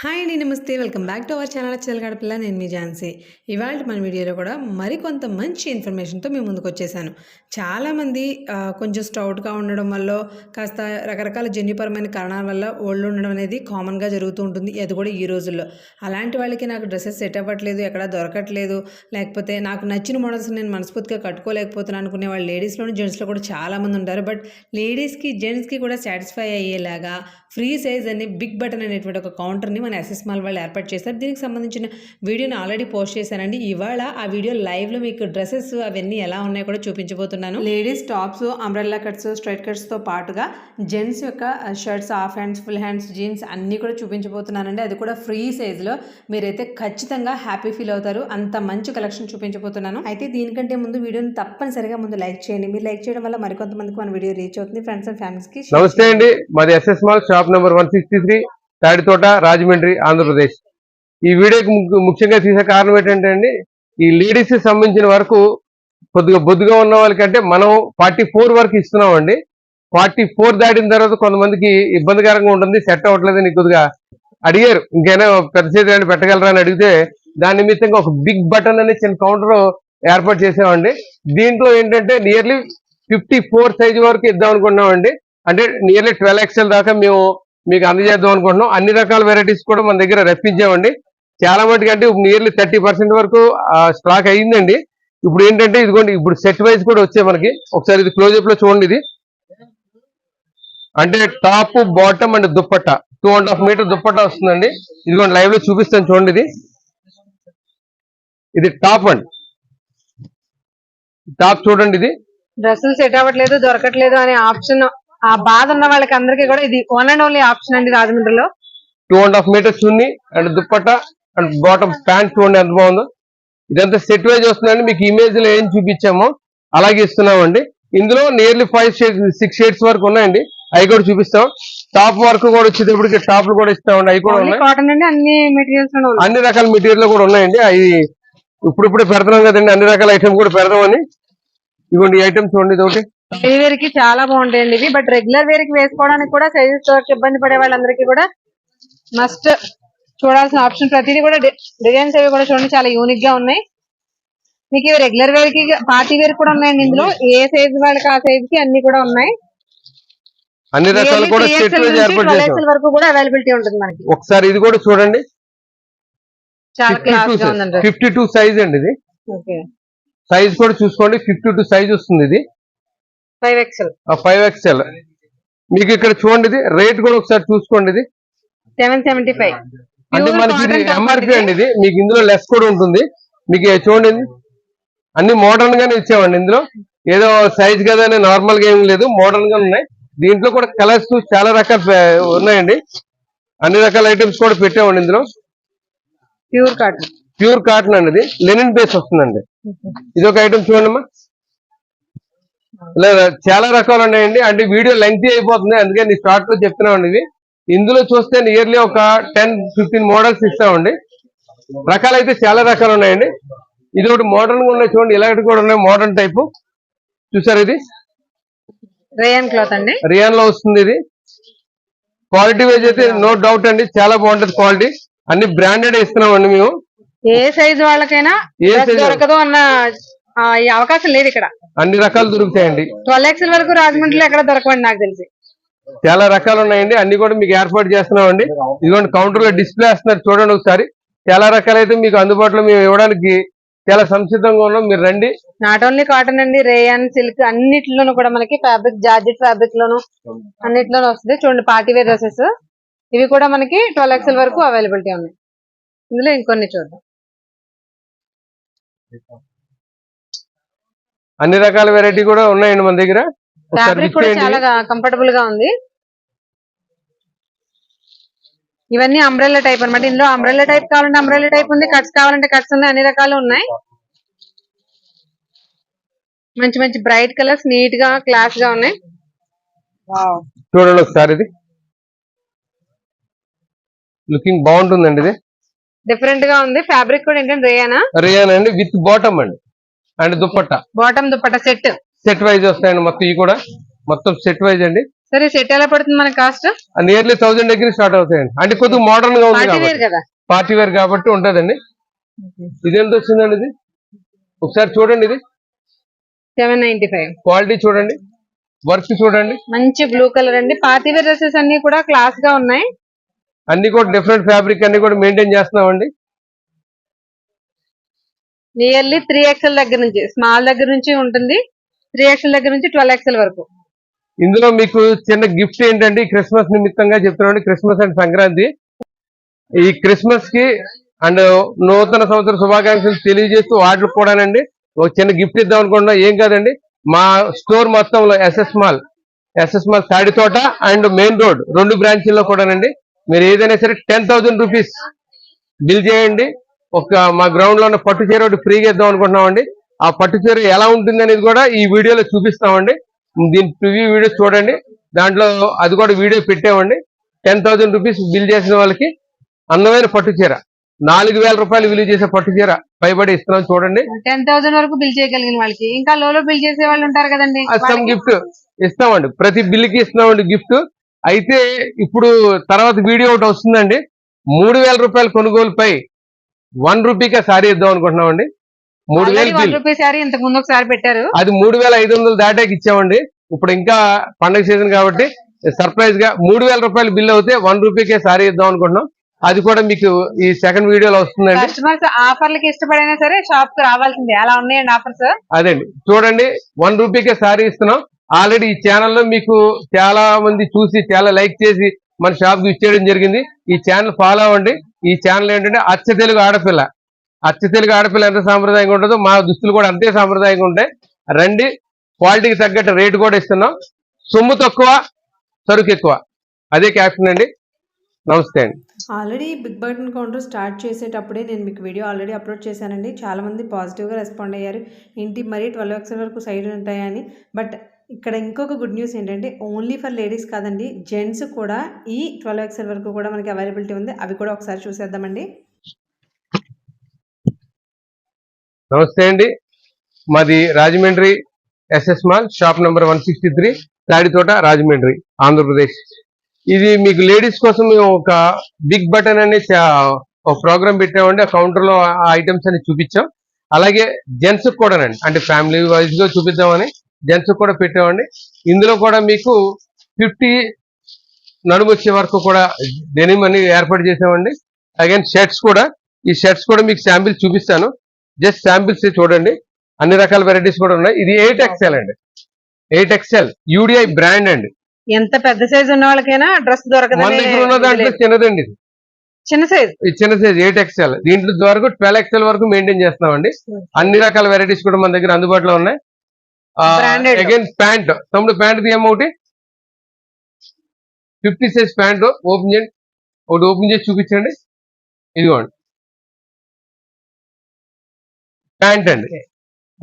Hi అండి నమస్తే. Welcome back to our channel Chilagadapilla నేను మీ ఝాన్సీ. ఇవాళ మన వీడియోలో కూడా మరికొంత మంచి ఇన్ఫర్మేషన్తో మేము ముందుకు వచ్చేసాను. చాలామంది కొంచెం స్టౌట్గా ఉండడం వల్ల కాస్త రకరకాల జన్యుపరమైన కారణాల వల్ల ఓల్డ్ ఉండడం అనేది కామన్గా జరుగుతూ ఉంటుంది. అది కూడా ఈ రోజుల్లో. అలాంటి వాళ్ళకి నాకు డ్రెస్సెస్ సెట్ అవ్వట్లేదు ఎక్కడ దొరకట్లేదు. లేకపోతే నాకు నచ్చిన మోడల్స్ నేను మనస్ఫూర్తిగా కట్టుకోలేకపోతున్నాను అనుకునే వాళ్ళు లేడీస్లోనూ జెంట్స్లో కూడా చాలామంది ఉంటారు. బట్ లేడీస్కి జెంట్స్కి కూడా సాటిస్ఫై అయ్యేలాగా ఫ్రీ సైజ్ అని బిగ్ బటన్ అనేటువంటి ఒక కౌంటర్ని మన ఎస్ఎస్ మాల్ వాళ్ళు ఏర్పాటు చేశారు. దీనికి సంబంధించిన వీడియోని ఆల్రెడీ పోస్ట్ చేశానండి. ఇవాళ ఆ వీడియో లైవ్లో మీకు డ్రెస్సెస్ అవన్నీ ఎలా ఉన్నాయో కూడా చూపించబోతున్నాను. Ladies tops umbrella cuts straight కట్స్తో పాటుగా జెంట్స్ యొక్క shirts half hands full hands jeans అన్నీ కూడా చూపించబోతున్నానండి. అది కూడా ఫ్రీ సైజ్లో మీరైతే ఖచ్చితంగా హ్యాపీ ఫీల్ అవుతారు. అంత మంచి కలెక్షన్ చూపించబోతున్నాను. అయితే దీనికంటే ముందు వీడియోని తప్పనిసరిగా ముందు లైక్ చేయండి. మీరు లైక్ చేయడం వల్ల మరికొంతమందికి మన వీడియో రీచ్ అవుతుంది. ఫ్రెండ్స్ అండ్ ఫ్యామిలీస్కి నమస్తే అండి. మాది SS mall shop number one sixty three Tadithota Rajahmundry Andhra Pradesh. ఈ వీడియోకి ముఖ్యంగా తీసే కారణం ఏంటంటే అండి ఈ లేడీస్ సంబంధించిన వరకు కొద్దిగా బొద్దుగా ఉన్న వాళ్ళకంటే మనం ఫార్టీ ఫోర్ వరకు ఇస్తున్నామండి. ఫార్టీ ఫోర్ దాటిన తర్వాత కొంతమందికి ఇబ్బందికరంగా ఉంటుంది సెట్ అవ్వట్లేదు అని కొద్దిగా అడిగారు. ఇంకైనా పెద్ద చేతి పెట్టగలరా అని అడిగితే దాని నిమిత్తంగా ఒక బిగ్ బటన్ అనే చిన్న కౌంటర్ ఏర్పాటు చేసామండి. దీంట్లో ఏంటంటే నియర్లీ ఫిఫ్టీ ఫోర్ సైజ్ వరకు ఇద్దాం అనుకున్నామండి. అంటే నియర్లీ ట్వెల్వ్ ఎక్స్ఎల్ దాకా మేము మీకు అందజేద్దాం అనుకుంటున్నాం. అన్ని రకాల వెరైటీస్ కూడా మన దగ్గర రప్పించామండి చాలా మటుకు అంటే నియర్లీ థర్టీ పర్సెంట్ వరకు స్టాక్ అయ్యిందండి. ఇప్పుడు ఏంటంటే ఇదిగోండి ఇప్పుడు సెట్ వైజ్ కూడా వచ్చాయి మనకి. ఒకసారి ఇది క్లోజ్అప్లో చూడండి ఇది. అంటే top bottom and dupatta. Two and half meter dupatta వస్తుందండి. ఇదిగోండి లైవ్లో చూపిస్తాను చూడండి ఇది. ఇది టాప్ అండ్ టాప్ చూడండి ఇది. డ్రెస్సులు సెట్ అవ్వట్లేదు దొరకట్లేదు అనే ఆప్షన్ ఆ బాధ ఉన్న వాళ్ళకి అందరికీ కూడా ఇది వన్ అండ్ ఓన్లీ ఆప్షన్ అండి రాజమండ్రిలో. Two and half meter chunni and dupatta and bottom pant చూడండి ఎంత బాగుందో. ఇదంతా సెట్ వైజ్ వస్తుందండి. మీకు ఇమేజ్లో ఏం చూపించామో అలాగే ఇస్తున్నామండి. ఇందులో nearly five shades six shades వరకు ఉన్నాయండి. అవి కూడా చూపిస్తాం. టాప్ వర్క్ కూడా వచ్చేటప్పటికి టాప్లు కూడా ఇస్తామండి. అవి కూడా ఉన్నాయి. అన్ని మెటీరియల్స్ ఉన్నాయి. అన్ని రకాల మెటీరియల్ కూడా ఉన్నాయండి. అవి ఇప్పుడిప్పుడే పెడుతున్నాం కదండి. అన్ని రకాల ఐటమ్ కూడా పెడదామని ఇదిగోండి ఈ ఐటమ్ చూడండి ఇది ఒకటి. వేర్కి చాలా బాగుంటాయండి ఇవి. బట్ రెగ్యులర్ వేర్కి వేసుకోవడానికి కూడా సైజెస్ దొరక ఇబ్బంది పడే వాళ్ళందరికీ కూడా మస్ట్ చూడాల్సిన ఆప్షన్. ప్రతిదీ కూడా డిజైన్స్ అవి కూడా చూడండి చాలా యూనిక్గా ఉన్నాయి. మీకు ఇవి రెగ్యులర్ వేర్కి పార్టీ వేర్ కూడా ఉన్నాయండి ఇందులో. ఏ సైజ్ వాళ్ళకి ఆ సైజ్కి అన్ని కూడా ఉన్నాయి. అన్ని రకాలు కూడా వరకు కూడా అవైలబిలిటీ ఉంటుంది మనకి. ఒకసారి ఇది కూడా చూడండి. చాలా ఫిఫ్టీ క్లాస్ టూ సైజ్ అండి ఇది. సైజ్ కూడా చూసుకోండి. ఫిఫ్టీ టూ సైజ్ వస్తుంది ఇది. ఫైవ్ ఎక్స్ఎల్ ఫైవ్ ఎక్స్ఎల్ మీకు ఇక్కడ చూడండి ఇది. రేట్ కూడా ఒకసారి చూసుకోండి ఇది. Seven seventy five. అంటే మనకి ఇది ఎంఆర్పి అండి ఇది. మీకు ఇందులో లెస్ కూడా ఉంటుంది. మీకు చూడండి. అన్ని మోడర్న్ గానే ఇచ్చామండి ఇందులో. ఏదో సైజ్ కదా నార్మల్గా ఏం లేదు. మోడర్న్గా ఉన్నాయి. దీంట్లో కూడా కలర్స్ చాలా రకాల ఉన్నాయండి. అన్ని రకాల ఐటమ్స్ కూడా పెట్టామండి ఇందులో. Pure cotton. ప్యూర్ కాటన్ అండి ఇది. లెనిన్ బేస్ వస్తుందండి. ఇది ఒక ఐటమ్ చూడండి అమ్మా ఇలా చాలా రకాలు ఉన్నాయండి. అంటే వీడియో లెంగ్తీ అయిపోతుంది. అందుకే నేను స్టార్ట్లో చెప్తున్నామండి ఇది ఇందులో చూస్తే నియర్లీ ఒక టెన్ ఫిఫ్టీన్ మోడల్స్ ఇస్తామండి. రకాలు అయితే చాలా రకాలు ఉన్నాయండి. ఇది ఒకటి మోడర్న్గా ఉన్నాయి చూడండి. ఇలాంటి కూడా ఉన్నాయి. మోడర్న్ టైప్ చూసారు ఇది? రేయన్ క్లాత్ అండి. రియాన్లో వస్తుంది ఇది. క్వాలిటీ వైజ్ అయితే నో డౌట్ అండి. చాలా బాగుంటది క్వాలిటీ అన్ని బ్రాండెడ్ ఇస్తున్నామండి మేము. ఏ సైజ్ వాళ్ళకైనా? దొరకదు అన్న ఈ అవకాశం లేదు ఇక్కడ. అన్ని రకాలు దొరుకుతాయండి. ట్వెల్వ్ ఎక్స్ఎల్ వరకు రాజమండ్రిలో ఎక్కడ దొరకవండి నాకు తెలిసి. చాలా రకాలు ఉన్నాయండి. అన్ని కూడా మీకు ఏర్పాటు చేస్తున్నామండి. ఇదిగోండి కౌంటర్లో డిస్ప్లే వేస్తున్నారు చూడండి ఒకసారి. చాలా రకాలైతే మీకు అందుబాటులో మేము ఇవ్వడానికి చాలా సంసిద్ధంగా ఉన్నాం. మీరు రండి. నాట్ ఓన్లీ కాటన్ అండి రేయన్ సిల్క్ అన్నిట్లోనూ కూడా మనకి ఫ్యాబ్రిక్ జార్జెట్ ఫ్యాబ్రిక్ లోను అన్నిట్లోనూ వస్తుంది. చూడండి పార్టీ వేర్ డ్రెస్సెస్. ఇవి కూడా మనకి ట్వెల్వ్ ఎక్స్ఎల్ వరకు అవైలబిలిటీ ఉన్నాయి ఇందులో ఇంకొన్ని చూద్దాం. అన్ని రకాల వెరైటీ కూడా ఉన్నాయండి మన దగ్గర. ఫ్యాబ్రిక్ కూడా. చాలా కంఫర్టబుల్గా ఉంది. ఇవన్నీ అంబ్రెల్లా టైప్ అన్నమాట. ఇందులో అంబ్రెల్లా టైప్ కావాలంటే అంబ్రెల్లా టైప్ ఉంది కట్స్ కావాలంటే కట్స్ ఉన్నాయి అన్ని రకాలు ఉన్నాయి. మంచి మంచి బ్రైట్ కలర్స్ నీట్గా క్లాస్గా ఉన్నాయి. చూడండి ఒకసారి ఇది. లుకింగ్ బాగుంటుందండి ఇది. డిఫరెంట్గా ఉంది. ఫ్యాబ్రిక్ కూడా ఏంటంటే రేయానా రియాన్ అండి విత్ బాటమ్ అండి. And dupatta? Bottom dupatta set. Set wise వస్తాయండి మొత్తం ఇవి కూడా. మొత్తం సెట్ వైజ్ అండి. సరే సెట్ ఎలా పడుతుంది మన కాస్ట్? నియర్లీ థౌసండ్ దగ్గర స్టార్ట్ అవుతాయండి. అంటే కొద్దిగా మోడర్న్గా ఉంది పార్టీ వేర్ కాబట్టి కదా? పార్టీ వేర్ కాబట్టి ఉంటదండి. ఇది ఎంత వచ్చిందండి ఇది? ఒకసారి చూడండి ఇది. Seven ninety five. క్వాలిటీ చూడండి. వర్క్ చూడండి. మంచి బ్లూ కలర్ అండి. పార్టీ వేర్ డ్రెస్సెస్ అన్ని కూడా క్లాస్గా ఉన్నాయి. అన్ని కూడా డిఫరెంట్ ఫ్యాబ్రిక్ అన్ని కూడా మెయింటైన్ చేస్తున్నామండి. నియర్లీ త్రీ ఎక్స్ఎల్ దగ్గర నుంచి స్మాల్ దగ్గర నుంచి ఉంటుంది త్రీ ఎక్స్ఎల్ దగ్గర నుంచి ట్వెల్వ్ ఎక్స్ఎల్ వరకు. ఇందులో మీకు చిన్న గిఫ్ట్ ఏంటంటే క్రిస్మస్ నిమిత్తంగా చెప్తున్నాండి క్రిస్మస్ అండ్ సంక్రాంతి. ఈ క్రిస్మస్కి అండ్ నూతన సంవత్సర శుభాకాంక్షలు తెలియజేస్తూ వాటికి కూడానండి ఒక చిన్న గిఫ్ట్ ఇద్దాం అనుకున్నా ఏం కాదండి? మా స్టోర్ మొత్తంలో SS mall SS mall Thaditota and main road రెండు బ్రాంచీల్లో కూడానండి. మీరు ఏదైనా సరే టెన్ థౌసండ్ రూపీస్ బిల్ చేయండి. ఒక మా గ్రౌండ్లో ఉన్న పట్టు చీర ఒకటి ఫ్రీగా ఇద్దాం అనుకుంటున్నామండి. ఆ పట్టు చీర ఎలా ఉంటుంది అనేది కూడా ఈ వీడియోలో చూపిస్తామండి. దీని ప్రివ్యూ వీడియో చూడండి. దాంట్లో అది కూడా వీడియో పెట్టామండి. టెన్ థౌసండ్ రూపీస్ బిల్ చేసిన వాళ్ళకి అందమైన పట్టు చీర. నాలుగు వేల రూపాయలు విలువ చేసే పట్టు చీర పైబడి ఇస్తున్నాం చూడండి. టెన్ థౌసండ్ వరకు బిల్ చేయగలిగిన వాళ్ళకి. ఇంకా లోలో బిల్ చేసే వాళ్ళు ఉంటారు కదండి. అస్సాం గిఫ్ట్ ఇస్తామండి. ప్రతి బిల్లుకి ఇస్తున్నామండి గిఫ్ట్ అయితే ఇప్పుడు తర్వాత వీడియో ఒకటి వస్తుందండి. మూడు వేల రూపాయల కొనుగోలుపై వన్ రూపీకే సారీ ఇద్దాం అనుకుంటున్నామండి. మూడు వేలు వన్ రూపీ సారీ ఇంతకు ముందు ఒకసారి పెట్టారు. అది మూడు వేల ఐదు వందలు దాటాకి ఇచ్చామండి. ఇప్పుడు ఇంకా పండగ సీజన్ కాబట్టి సర్ప్రైజ్గా మూడు వేల రూపాయలు బిల్ అవుతే వన్ రూపీకే సారీ ఇద్దాం అనుకుంటున్నాం. అది కూడా మీకు ఈ సెకండ్ వీడియోలో వస్తుందండి. కస్టమర్స్ ఆఫర్లకి ఇష్టపడైనా సరే షాప్కి రావాల్సిందే. అలా ఉన్నాయండి ఆఫర్స్. అదండి చూడండి వన్ రూపీకే సారీ ఇస్తున్నాం. ఆల్రెడీ ఈ ఛానల్లో మీకు చాలా మంది చూసి చాలా లైక్ చేసి మన షాప్కి ఇచ్చేయడం జరిగింది. ఈ ఛానల్ ఫాలో అవ్వండి. ఈ ఛానల్ ఏంటంటే అచ్చ తెలుగు ఆడపిల్ల. అచ్చ తెలుగు ఆడపిల్ల ఎంత సాంప్రదాయంగా ఉంటుందో మా దుస్తులు కూడా అంతే సాంప్రదాయంగా ఉంటాయి. రండి క్వాలిటీకి తగ్గట్టు రేటు కూడా ఇస్తున్నాం. సొమ్ము తక్కువ సరుకు ఎక్కువ. అదే క్యాప్షన్ అండి. నమస్తే అండి. Already big button counter start చేసేటప్పుడే నేను మీకు వీడియో ఆల్రెడీ అప్లోడ్ చేశానండి. చాలామంది పాజిటివ్గా రెస్పాండ్ అయ్యారు. ఏంటి మరీ ట్వెల్వ్ ఎక్స్ఎల్ వరకు సైడ్ ఉంటాయని. బట్ ఇక్కడ ఇంకొక గుడ్ న్యూస్ ఏంటంటే ఓన్లీ ఫర్ లేడీస్ కాదండి జెంట్స్ కూడా ఈ ట్వెల్వ్ ఎక్స్ఎల్ వరకు కూడా మనకి అవైలబిలిటీ ఉంది. అవి కూడా ఒకసారి చూసేద్దామండి. నమస్తే అండి. మాది Rajahmundry SS mall shop number one sixty three Tadithota Rajahmundry Andhra Pradesh. ఇది మీకు లేడీస్ కోసం మేము ఒక బిగ్ బటన్ అనే చా- ఒక ప్రోగ్రామ్ పెట్టామండి. ఆ కౌంటర్లో ఆ ఐటమ్స్ అన్ని చూపించాం. అలాగే జెంట్స్ కూడానండి అంటే ఫ్యామిలీ వైజ్గా చూపిద్దామని జెంట్స్ కూడా పెట్టామండి ఇందులో కూడా మీకు ఫిఫ్టీ నడుము వచ్చే వరకు కూడా డెనిమ్ అని ఏర్పాటు చేసామండి అగైన్ షర్ట్స్ కూడా. ఈ షర్ట్స్ కూడా మీకు శాంపిల్ చూపిస్తాను. జస్ట్ శాంపిల్స్ చూడండి. అన్ని రకాల వెరైటీస్ కూడా ఉన్నాయి. ఇది ఎయిట్ ఎక్స్ఎల్ అండి. Eight XL. యూడిఐ బ్రాండ్ అండి. ఎంత పెద్ద సైజ్ ఉన్న వాళ్ళకైనా డ్రెస్ దొరకదు చిన్నదండి చిన్న సైజ్ చిన్న సైజ్ ఎయిట్ ఎక్స్ఎల్. దీంట్లో వరకు ట్వెల్వ్ ఎక్స్ఎల్ వరకు మెయింటైన్ చేస్తున్నామండి. అన్ని రకాల వెరైటీస్ కూడా మన దగ్గర అందుబాటులో ఉన్నాయి. Again pant. తమ్ముడు ప్యాంట్ ఏమొకటి ఫిఫ్టీ సైజ్ ప్యాంట్ ఓపెన్ చేయండి. ఒకటి ఓపెన్ చేసి చూపించండి. ఇదిగోండి. ప్యాంట్ అండి.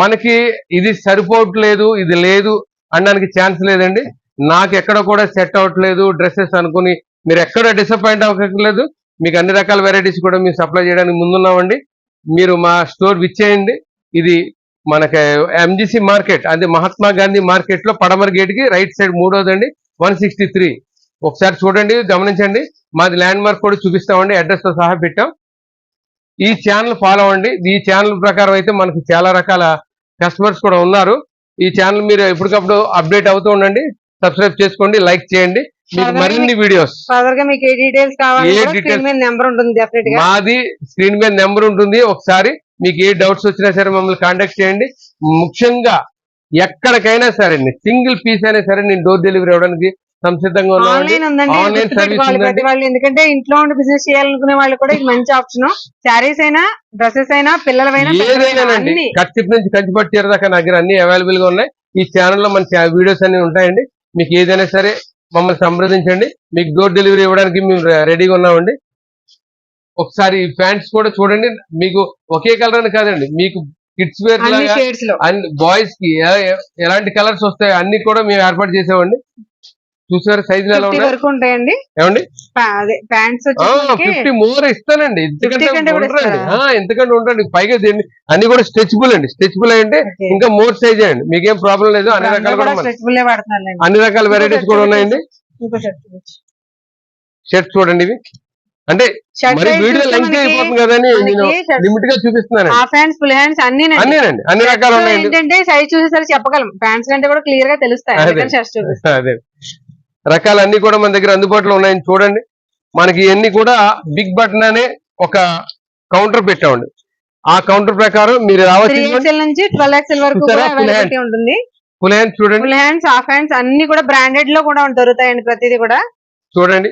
మనకి ఇది సరిపోవట్లేదు ఇది లేదు అనడానికి ఛాన్స్ లేదండి. నాకు ఎక్కడ కూడా సెట్ అవ్వట్లేదు డ్రెస్సెస్ అనుకుని. మీరు ఎక్కడ డిసప్పాయింట్ అవ్వట్లేదు మీకు అన్ని రకాల వెరైటీస్ కూడా మేము సప్లై చేయడానికి ముందున్నామండి. మీరు మా స్టోర్ విచ్చేయండి. ఇది మనకి ఎంజిసి మార్కెట్ అదే మహాత్మా గాంధీ మార్కెట్లో పడమర గేట్కి రైట్ సైడ్ మూడోదండి వన్ సిక్స్టీ త్రీ ఒకసారి చూడండి గమనించండి మాది ల్యాండ్ మార్క్ కూడా చూపిస్తామండి అడ్రస్తో సహా పెట్టాం. ఈ ఛానల్ ఫాలో అవ్వండి ఈ ఛానల్ ప్రకారం అయితే మనకి చాలా రకాల కస్టమర్స్ కూడా ఉన్నారు. ఈ ఛానల్ మీరు ఎప్పటికప్పుడు అప్డేట్ అవుతూ ఉండండి సబ్స్క్రైబ్ చేసుకోండి లైక్ చేయండి మీకు మరిన్ని వీడియోస్ మీకు ఏ డీటెయిల్స్ కావాలి మాది స్క్రీన్ మీద నెంబర్ ఉంటుంది ఒకసారి మీకు ఏ డౌట్స్ వచ్చినా సరే మమ్మల్ని కాంటాక్ట్ చేయండి. ముఖ్యంగా ఎక్కడికైనా సరే సింగిల్ పీస్ అయినా సరే నేను డోర్ డెలివరీ ఇవ్వడానికి సంసిద్ధంగా వాళ్ళు ఎందుకంటే ఇంట్లో ఉండి బిజినెస్ చేయాలనుకునే వాళ్ళు కూడా ఇది మంచి ఆప్షన్ శారీస్ అయినా డ్రెస్సెస్ అయినా పిల్లలవైనా పెద్దలవైనా ఏదైనానండి అన్ని. కచ్చిప్ నుంచి కంచిపట్టు చీర దాకా నా దగ్గర అన్ని అవైలబుల్గా ఉన్నాయి. ఈ ఛానల్లో మన వీడియోస్ అన్ని ఉంటాయండి. మీకు ఏదైనా సరే మమ్మల్ని సంప్రదించండి. మీకు డోర్ డెలివరీ ఇవ్వడానికి మేము రెడీగా ఉన్నామండి. ఒకసారి ఈ ప్యాంట్స్ కూడా చూడండి. మీకు ఒకే కలర్ అని కాదండి. మీకు కిడ్స్ వేర్ అన్ని బాయ్స్కి ఎలాంటి కలర్స్ వస్తాయో అన్ని కూడా మేము ఏర్పాటు చేసామండి. చూసారు సైజులు ఎలా ఉంటాయండి. ఏమండి? ఫిఫ్టీ మోర్ ఇస్తానండి. ఎందుకంటే 50 కంటే కూడా ఉండరండి. ఇస్తారా? ఆ, ఎందుకంటే ఉండండి పైగా దీన్ని అన్ని కూడా స్ట్రెచబుల్ అండి. స్ట్రెచబుల్ అంటే. ఇంకా మోర్ సైజ్ అండి. మీకేం ప్రాబ్లం లేదు. అన్ని రకాలు కూడా అన్ని రకాల వెరైటీస్ కూడా ఉన్నాయండి. షర్ట్స్ చూడండి ఇవి. అంటే మరి వీడియో లెంగ్త్ అయిపోతుంది కదని నేను లిమిట్గా చూపిస్తున్నానండి. హాఫ్ హ్యాండ్స్ ఫుల్ హ్యాండ్స్ అన్ని అన్నేనండి. అన్ని రకాలు ఉన్నాయండి. ఏంటంటే సైజ్ చూసేసరికి చెప్పగలం. ప్యాంట్స్ కంటే కూడా క్లియర్గా తెలుస్తాయి. అదే. అందుకని షర్ట్స్ చూపిస్తాం అదే. రకాలు అన్ని కూడా మన దగ్గర అందుబాటులో ఉన్నాయని చూడండి. మనకి ఇవన్నీ కూడా బిగ్ బటన్ అనే ఒక కౌంటర్ పెట్టామండి. ఆ కౌంటర్ ప్రకారం మీరు రావచ్చు నుంచి ట్వెల్వ్ ఎక్స్ఎల్ వరకు ఉంటుంది. ఫుల్ చూడండి. ఫుల్ హ్యాండ్స్ హాఫ్ హ్యాండ్స్ అన్ని కూడా బ్రాండెడ్లో కూడా దొరుకుతాయండి ప్రతిదీ కూడా. చూడండి.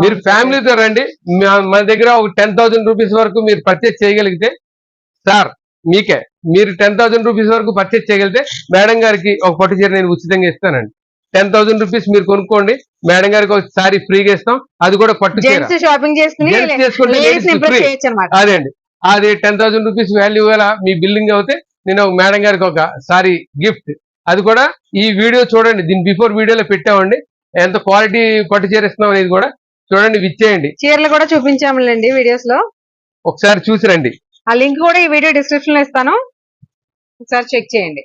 మీరు ఫ్యామిలీతో రండి. మా- మన దగ్గర ఒక టెన్ థౌసండ్ రూపీస్ వరకు మీరు పర్చేస్ చేయగలిగితే సార్ మీకే. మీరు టెన్ థౌసండ్ రూపీస్ వరకు పర్చేస్ చేయగలిగితే మేడం గారికి ఒక పట్టు చీర నేను ఉచితంగా ఇస్తానండి. టెన్ థౌసండ్ రూపీస్ మీరు కొనుక్కోండి. మేడం గారికి ఒక సారీ ఫ్రీగా ఇస్తాం. అది కూడా పట్టు చీర. షాపింగ్ చేసుకుంటే అదే అండి. అది టెన్ థౌసండ్ రూపీస్ వాల్యూ గల మీ బిల్డింగ్ అవుతే నేను ఒక మేడం గారికి ఒక సారీ గిఫ్ట్ అది కూడా ఈ వీడియో చూడండి. దీని బిఫోర్ వీడియోలో పెట్టామండి. ఎంత క్వాలిటీ పట్టు చీర ఇస్తున్నాం అనేది కూడా చూడండి విచ్చేయండి. చీరలు కూడా చూపించాములేండి వీడియోస్లో. ఒకసారి చూసి రండి. ఆ లింక్ కూడా ఈ వీడియో డిస్క్రిప్షన్లో ఇస్తాను. ఒకసారి చెక్ చేయండి.